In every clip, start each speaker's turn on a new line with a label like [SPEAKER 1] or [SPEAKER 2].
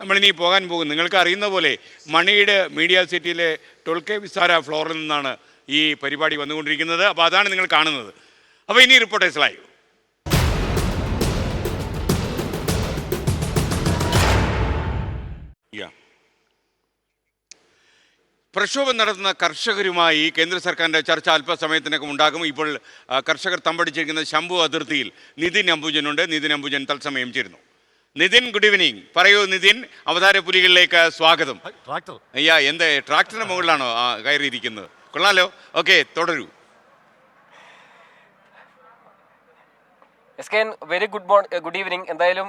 [SPEAKER 1] നമ്മളിനി പോകാൻ പോകും. നിങ്ങൾക്ക് അറിയുന്ന പോലെ മണിയുടെ മീഡിയ സിറ്റിയിലെ ടൊൾക്കെ വിസാര ഫ്ലോറിൽ നിന്നാണ് ഈ പരിപാടി വന്നുകൊണ്ടിരിക്കുന്നത്. അപ്പോൾ അതാണ് നിങ്ങൾ കാണുന്നത്. അപ്പോൾ ഇനി റിപ്പോർട്ടേഴ്സ് ലൈവ്. പ്രക്ഷോഭം നടത്തുന്ന കർഷകരുമായി കേന്ദ്ര സർക്കാരിന്റെ ചർച്ച അല്പസമയത്തിനൊക്കെ ഉണ്ടാകും. ഇപ്പോൾ കർഷകർ തമ്പടിച്ചിരിക്കുന്ന ശംഭു അതിർത്തിയിൽ നിതിൻ അംബുജനുണ്ട് നിതിൻ അംബുജൻ തത്സമയം ചേരുന്നു. Nithin good evening. പറയൂ നിതിൻ അവതാര പുലികളിലേക്ക് സ്വാഗതം.
[SPEAKER 2] ട്രാക്ടർ.
[SPEAKER 1] അയ്യാ എന്ത് ട്രാക്ടറിന് മുകളിലാണോ ആ, കയറിയിരിക്കുന്നത്? കൊള്ളാലോ. Okay തുടരൂ.
[SPEAKER 3] S K very good morning good evening എന്തായാലും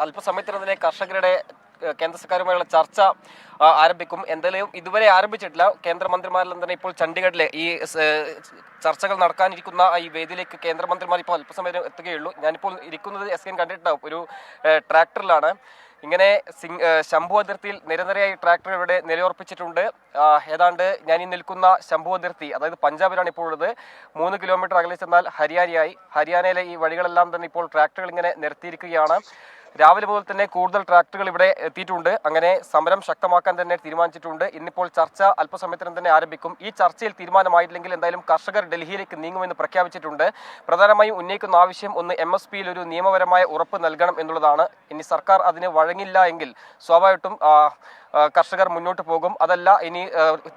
[SPEAKER 3] അല്പസമയത്തിനെതിരെ കർഷകരുടെ കേന്ദ്ര സർക്കാരുമായുള്ള ചർച്ച ആരംഭിക്കും. എന്തായാലും ഇതുവരെ ആരംഭിച്ചിട്ടില്ല. കേന്ദ്രമന്ത്രിമാരെല്ലാം തന്നെ ഇപ്പോൾ ചണ്ഡീഗഡിലെ ഈ ചർച്ചകൾ നടക്കാനിരിക്കുന്ന ഈ വേദിയിലേക്ക് കേന്ദ്രമന്ത്രിമാർ ഇപ്പോൾ അല്പസമയം എത്തുകയുള്ളൂ. ഞാനിപ്പോൾ ഇരിക്കുന്നത് എസ് കെ കണ്ടിട്ടുണ്ടാവും. ഒരു ട്രാക്ടറിലാണ്. ഇങ്ങനെ സിംഗ് ശംഭു അതിർത്തിയിൽ നിരനിരയായി ട്രാക്ടർ ഇവിടെ നിലയുറപ്പിച്ചിട്ടുണ്ട്. ഏതാണ്ട് ഞാൻ ഈ നിൽക്കുന്ന ശംഭു അതിർത്തി അതായത് പഞ്ചാബിലാണ് ഇപ്പോൾ ഉള്ളത്. മൂന്ന് കിലോമീറ്റർ അകലെ ചെന്നാൽ ഹരിയാനയായി. ഹരിയാനയിലെ ഈ വഴികളെല്ലാം തന്നെ ഇപ്പോൾ ട്രാക്ടറുകൾ ഇങ്ങനെ നിരത്തിയിരിക്കുകയാണ്. രാവിലെ മുതൽ തന്നെ കൂടുതൽ ട്രാക്ടറുകൾ ഇവിടെ എത്തിയിട്ടുണ്ട്. അങ്ങനെ സമരം ശക്തമാക്കാൻ തന്നെ തീരുമാനിച്ചിട്ടുണ്ട്. ഇന്നിപ്പോൾ ചർച്ച അല്പസമയത്തിനും തന്നെ ആരംഭിക്കും. ഈ ചർച്ചയിൽ തീരുമാനമായിട്ടില്ലെങ്കിൽ എന്തായാലും കർഷകർ ഡൽഹിയിലേക്ക് നീങ്ങുമെന്ന് പ്രഖ്യാപിച്ചിട്ടുണ്ട്. പ്രധാനമായും ഉന്നയിക്കുന്ന ആവശ്യം ഒന്ന് എം എസ് പിയിൽ ഒരു നിയമപരമായ ഉറപ്പ് നൽകണം എന്നുള്ളതാണ്. ഇനി സർക്കാർ അതിന് വഴങ്ങില്ല എങ്കിൽ സ്വാഭാവികമായിട്ടും കർഷകർ മുന്നോട്ട് പോകും. അതല്ല ഇനി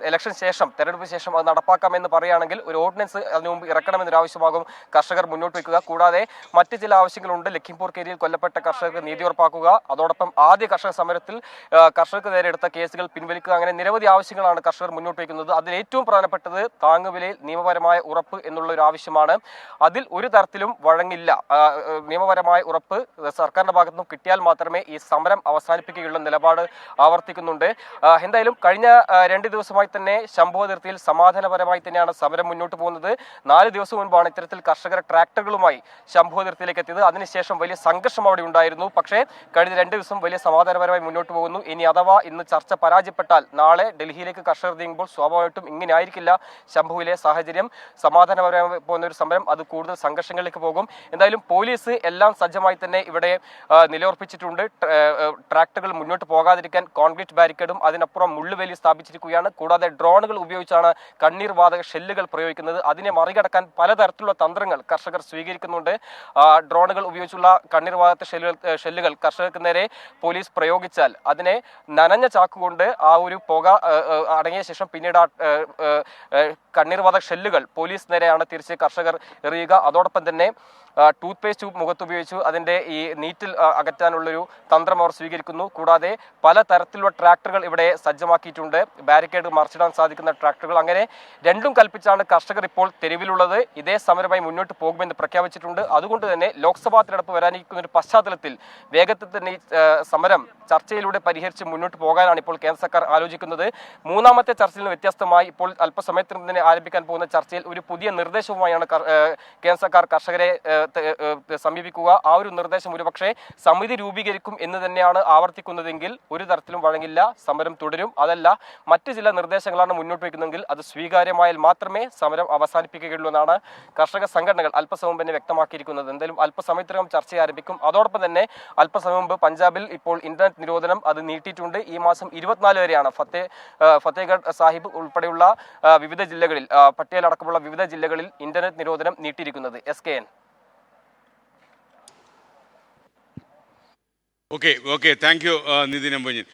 [SPEAKER 3] ഇലക്ഷൻ ശേഷം തെരഞ്ഞെടുപ്പ് ശേഷം അത് നടപ്പാക്കാമെന്ന് പറയുകയാണെങ്കിൽ ഒരു ഓർഡിനൻസ് അതിനു മുമ്പ് ഇറക്കണമെന്നൊരു ആവശ്യമാകും. കർഷകർ മുന്നോട്ട് വയ്ക്കുക. കൂടാതെ മറ്റ് ചില ആവശ്യങ്ങളുണ്ട്. ലഖിംപൂർ കേരിയിൽ കൊല്ലപ്പെട്ട കർഷകർക്ക് നീതി ഉറപ്പാക്കുക. അതോടൊപ്പം ആദ്യ കർഷക സമരത്തിൽ കർഷകർക്ക് നേരെ എടുത്ത കേസുകൾ പിൻവലിക്കുക. അങ്ങനെ നിരവധി ആവശ്യങ്ങളാണ് കർഷകർ മുന്നോട്ട് വയ്ക്കുന്നത്. അതിൽ ഏറ്റവും പ്രധാനപ്പെട്ടത് താങ്ങുവിലയിൽ നിയമപരമായ ഉറപ്പ് എന്നുള്ള ഒരു ആവശ്യമാണ്. അതിൽ ഒരു തരത്തിലും വഴങ്ങില്ല. നിയമപരമായ ഉറപ്പ് സർക്കാരിന്റെ ഭാഗത്തുനിന്നും കിട്ടിയാൽ മാത്രമേ ഈ സമരം അവസാനിപ്പിക്കുകയുള്ള. നിലപാട് ആവർത്തിക്കുന്നുണ്ട് ആ, എന്തായാലും കഴിഞ്ഞ രണ്ട് ദിവസമായി തന്നെ ശംഭു അതിർത്തിയിൽ സമാധാനപരമായി തന്നെയാണ് സമരം മുന്നോട്ട് പോകുന്നത്. നാല് ദിവസം മുൻപാണ് ഇത്തരത്തിൽ കർഷകർ ട്രാക്ടറുകളുമായി ശംഭു അതിർത്തിയിലേക്ക് എത്തിയത്. അതിനുശേഷം വലിയ സംഘർഷം അവിടെ ഉണ്ടായിരുന്നു. പക്ഷേ കഴിഞ്ഞ രണ്ട് ദിവസം വലിയ സമാധാനപരമായി മുന്നോട്ട് പോകുന്നു. ഇനി അഥവാ ഇന്ന് ചർച്ച പരാജയപ്പെട്ടാൽ നാളെ ഡൽഹിയിലേക്ക് കർഷകർ നീങ്ങുമ്പോൾ സ്വാഭാവികമായിട്ടും ഇങ്ങനെ ആയിരിക്കില്ല ശംഭുവിലെ സാഹചര്യം. സമാധാനപരമായി പോകുന്ന ഒരു സമരം അത് കൂടുതൽ സംഘർഷങ്ങളിലേക്ക് പോകും. എന്തായാലും പോലീസ് എല്ലാം സജ്ജമായി തന്നെ ഇവിടെ നിലയുറപ്പിച്ചിട്ടുണ്ട്. ട്രാക്ടറുകൾ മുന്നോട്ട് പോകാതിരിക്കാൻ കോൺക്രീറ്റ് ബാരിക്കേഡും അതിനപ്പുറം മുള്ളുവേലി സ്ഥാപിച്ചിരിക്കുകയാണ്. കൂടാതെ ഡ്രോണുകൾ ഉപയോഗിച്ചാണ് കണ്ണീർ വാതക ഷെല്ലുകൾ പ്രയോഗിക്കുന്നത്. അതിനെ മറികടക്കാൻ പലതരത്തിലുള്ള തന്ത്രങ്ങൾ കർഷകർ സ്വീകരിക്കുന്നുണ്ട്. ഡ്രോണുകൾ ഉപയോഗിച്ചുള്ള കണ്ണീർ വാതക ഷെല്ലുകൾ ഷെല്ലുകൾ കർഷകർക്ക് നേരെ പോലീസ് പ്രയോഗിച്ചാൽ അതിനെ നനഞ്ഞ ചാക്കുകൊണ്ട് ആ ഒരു പുക അടങ്ങിയ ശേഷം പിന്നീട് ആ ഏ, ഏ, ഏ, കണ്ണീർ വാതക ഷെല്ലുകൾ പോലീസ് നേരെയാണ് തിരിച്ച് കർഷകർ എറിയുക. അതോടൊപ്പം തന്നെ ടൂത്ത് പേസ്റ്റ് മുഖത്ത് ഉപയോഗിച്ചു അതിന്റെ ഈ നീറ്റിൽ അകറ്റാനുള്ളൊരു തന്ത്രം അവർ സ്വീകരിക്കുന്നു. കൂടാതെ പല തരത്തിലുള്ള ട്രാക്ടറുകൾ ഇവിടെ സജ്ജമാക്കിയിട്ടുണ്ട്. ബാരിക്കേഡ് മറിച്ചിടാൻ സാധിക്കുന്ന ട്രാക്ടറുകൾ അങ്ങനെ രണ്ടും കൽപ്പിച്ചാണ് കർഷകർ ഇപ്പോൾ തെരുവിലുള്ളത്. ഇതേ സമരമായി മുന്നോട്ട് പോകുമെന്ന് പ്രഖ്യാപിച്ചിട്ടുണ്ട്. അതുകൊണ്ട് തന്നെ ലോക്സഭാ തിരഞ്ഞെടുപ്പ് വരാനിരിക്കുന്ന ഒരു പശ്ചാത്തലത്തിൽ വേഗത്തിൽ തന്നെ സമരം ചർച്ചയിലൂടെ പരിഹരിച്ച് മുന്നോട്ട് പോകാനാണ് ഇപ്പോൾ കേന്ദ്ര സർക്കാർ ആലോചിക്കുന്നത്. മൂന്നാമത്തെ ചർച്ചയിൽ നിന്ന് വ്യത്യസ്തമായി ഇപ്പോൾ അല്പസമയത്തിന് തന്നെ ആരംഭിക്കാൻ പോകുന്ന ചർച്ചയിൽ ഒരു പുതിയ നിർദ്ദേശവുമായാണ് കേന്ദ്ര സർക്കാർ കർഷകരെ സമീപിക്കുക. ആ ഒരു നിർദ്ദേശം ഒരുപക്ഷെ സമിതി രൂപീകരിക്കും എന്ന് തന്നെയാണ് ആവർത്തിക്കുന്നതെങ്കിൽ ഒരു തരത്തിലും വഴങ്ങില്ല സമരം തുടരും. അതല്ല മറ്റ് ചില നിർദ്ദേശങ്ങളാണ് മുന്നോട്ട് വയ്ക്കുന്നതെങ്കിൽ അത് സ്വീകാര്യമായാൽ മാത്രമേ സമരം അവസാനിപ്പിക്കുകയുള്ളൂ എന്നാണ് കർഷക സംഘടനകൾ അല്പസമയം തന്നെ വ്യക്തമാക്കിയിരിക്കുന്നത്. എന്തായാലും അല്പസമയത്തിനകം ചർച്ച ആരംഭിക്കും. അതോടൊപ്പം തന്നെ അല്പസമയം മുമ്പ് പഞ്ചാബിൽ ഇപ്പോൾ ഇന്റർനെറ്റ് നിരോധനം അത് നീട്ടിയിട്ടുണ്ട്. ഈ മാസം ഇരുപത്തിനാല് വരെയാണ് ഫത്തേ ഫത്തേഗഡ് സാഹിബ് ഉൾപ്പെടെയുള്ള വിവിധ ജില്ലകളിൽ പട്ടികയിലടക്കമുള്ള വിവിധ ജില്ലകളിൽ ഇന്റർനെറ്റ് നിരോധനം നീട്ടിയിരിക്കുന്നത്. S K N.
[SPEAKER 1] Okay okay thank you Nithin Ambujan